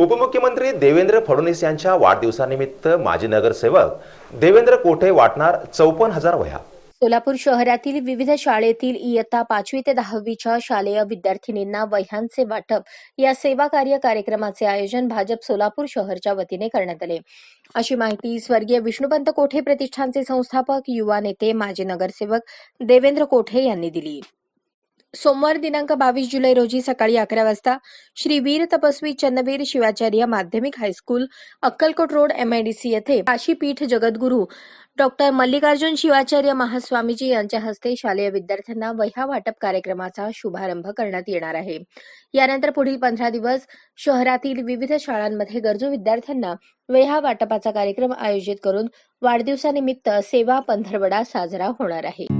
उपमुख्यमंत्री देवेंद्र फडणवीस यांच्या वाढदिवसानिमित्त माजी नगरसेवक देवेंद्र कोठे वाटणार चौपन्न हजार वह्या. सोलापूर शहरातील विविध शाळेतील इयत्ता पाचवी ते दहावीच्या शालेय विद्यार्थिनींना वह्यांचे वाटप या सेवा कार्य कार्यक्रमाचे आयोजन भाजप सोलापूर शहरच्या वतीने करण्यात आले. अशी माहिती स्वर्गीय विष्णुपंत कोठे प्रतिष्ठानचे संस्थापक युवा नेते माजी नगरसेवक देवेंद्र कोठे यांनी दिली. सोमवार दिनांक बावीस जुलै रोजी सकाळी अकरा वाजता श्री वीर तपस्वी चन्नवीर शिवाचार्य माध्यमिक हायस्कूल अक्कलकोट रोड एमआयडीसी येथे काशीपीठ जगद्गुरू डॉक्टर मल्लिकार्जुन शिवाचार्य महास्वामीजी यांच्या हस्ते शालेय विद्यार्थ्यांना वह्या वाटप कार्यक्रमाचा शुभारंभ करण्यात येणार आहे. यानंतर पुढील पंधरा दिवस शहरातील विविध शाळांमध्ये गरजू विद्यार्थ्यांना वह्या वाटपाचा कार्यक्रम आयोजित करून वाढदिवसानिमित्त सेवा पंधरवडा साजरा होणार आहे.